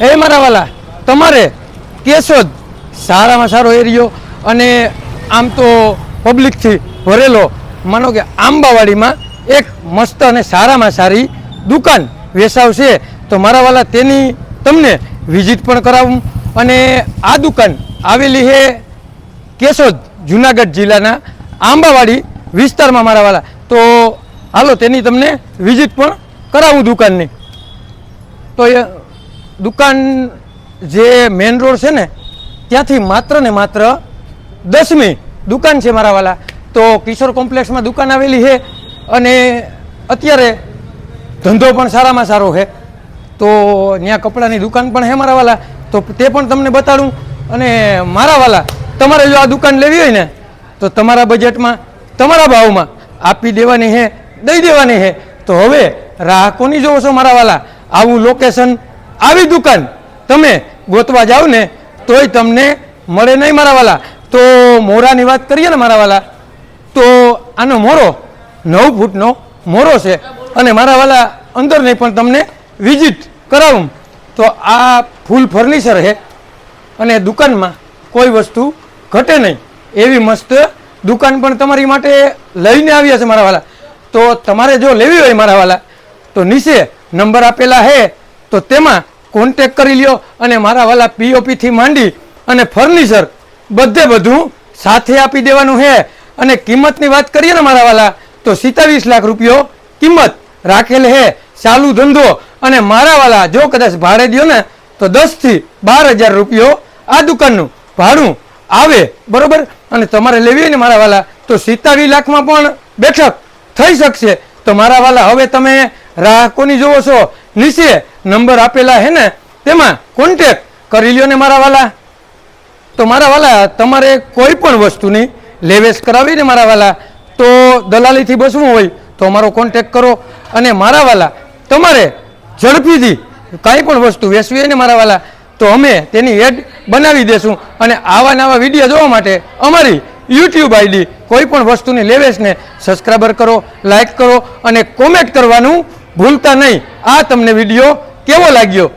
એ મારા વાલા, તમારે કેશોદ સારામાં સારો એરિયો અને આમ તો પબ્લિકથી ભરેલો, માનો કે આંબાવાડીમાં એક મસ્ત અને સારામાં સારી દુકાન વેસાવશે તો મારા વાલા તેની તમને વિઝિટ પણ કરાવું. અને આ દુકાન આવેલી છે કેશોદ, જુનાગઢ જિલ્લાના આંબાવાડી વિસ્તારમાં, મારા વાલા. તો હાલો, તેની તમને વિઝિટ પણ કરાવું દુકાનની. તો એ દુકાન જે મેન રોડ છે ને, ત્યાંથી માત્ર ને માત્ર દસમી દુકાન છે મારા વાલા. તો કિશોર કોમ્પ્લેક્સમાં દુકાન આવેલી છે અને અત્યારે ધંધો પણ સારામાં સારો છે. તો ત્યાં કપડાની દુકાન પણ છે મારા વાલા. તો તે પણ તમને બતાડું. અને મારા વાલા, તમારે જો આ દુકાન લેવી હોય ને, તો તમારા બજેટમાં, તમારા ભાવમાં આપી દેવાની છે, દઈ દેવાની છે. તો હવે રાહકોની જોવો છો મારા આવું લોકેશન આવી દુકાન તમે ગોતવા જાઓ ને, તોય તમને મળે નહીં મારા વાલા. તો મોરાની વાત કરીએ ને મારા વાલા, તો આનો મોરો નવ ફૂટનો મોરો છે અને મારા વાલા અંદર નહીં પણ તમને વિઝિટ કરાવું. તો આ ફૂલ ફર્નિચર છે અને દુકાનમાં કોઈ વસ્તુ ઘટે નહીં. એવી મસ્ત દુકાન પણ તમારી માટે લઈને આવ્યા છે મારા વાલા. તો તમારે જો લેવી હોય મારા વાલા, તો નીચે નંબર આપેલા છે. તો તેમાં કોન્ટેક કરી લ્યો અને મારા વાલા પીઓપીથી માંડી અને ફર્નિચર બધે બધું સાથે આપી દેવાનું છે અને કિંમતની વાત કરીએ ને મારા વાલા, તો સિત્તાવીસ લાખ રૂપિયો કિંમત રાખેલ છે ચાલુ ધંધો. અને મારા વાલા, જો કદાચ ભાડે દ્યો ને, તો દસથી બાર હજાર રૂપિયો આ દુકાનનું ભાડું આવે. બરોબર? અને તમારે લેવી હોય ને મારા વાલા, તો સિત્તાવીસ લાખમાં પણ બેઠક થઈ શકશે. તો મારા વાલા, હવે તમે રાહ કોની જોવો છો? નીચે નંબર આપેલા છે ને, તેમાં કોન્ટેક કરી લ્યો ને મારા વાલા. તો મારા વાલા, તમારે કોઈ પણ વસ્તુની લેવેશ કરાવી ને મારા વાલા, તો દલાલીથી બસવું હોય, તો અમારો કોન્ટેક કરો. અને મારા વાલા, તમારે ઝડપીથી કાંઈ પણ વસ્તુ વેચવી હોય ને મારા વાલા, તો અમે તેની એડ બનાવી દેશું. અને આવા નવા વીડિયો જોવા માટે અમારી યુટ્યુબ આઈડી કોઈ પણ વસ્તુની લેવેશને સબસ્ક્રાઈબર કરો લાઇક કરો અને કોમેન્ટ કરવાનું ભૂલતા નહીં. આ તમને વીડિયો કેવો લાગ્યો?